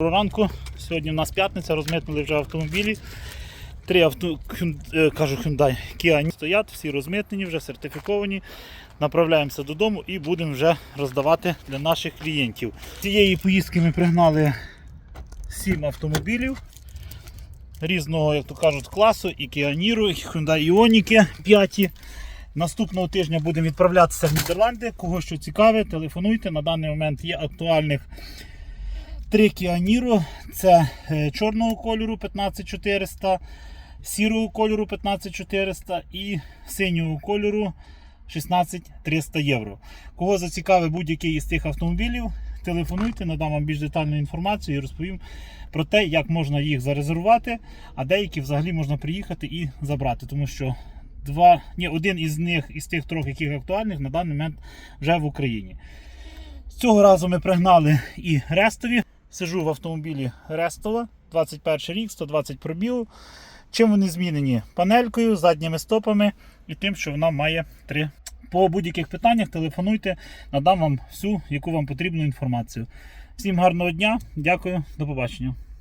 Доброго ранку. Сьогодні у нас п'ятниця, розмитнили вже автомобілі. Три авто, е, кажу Hyundai Kia стоять, всі розмитнені, вже сертифіковані. Направляємося додому і будемо вже роздавати для наших клієнтів. Цієї поїздки ми пригнали 7 автомобілів різного, як то кажуть, класу, і Kia Niro, і Hyundai Ioniq 5. Наступного тижня будемо відправлятися в Нідерланди. Кого що цікаве, телефонуйте. На даний момент є актуальних Три Kia Це е, чорного кольору 15400, сірого кольору 15400 і синього кольору 16300 євро. Кого зацікавить будь-який із цих автомобілів, телефонуйте, надам вам більш детальну інформацію і розповім про те, як можна їх зарезервувати, а деякі взагалі можна приїхати і забрати, тому що два, ні, один із них, із тих трьох, яких актуальних, на даний момент вже в Україні. Цього разу ми пригнали і рестові. Сижу в автомобілі Рестола, 21 рік, 120 пробігу. Чим вони змінені? Панелькою, задніми стопами і тим, що вона має три. По будь-яких питаннях телефонуйте, надам вам всю, яку вам потрібну інформацію. Всім гарного дня, дякую, до побачення.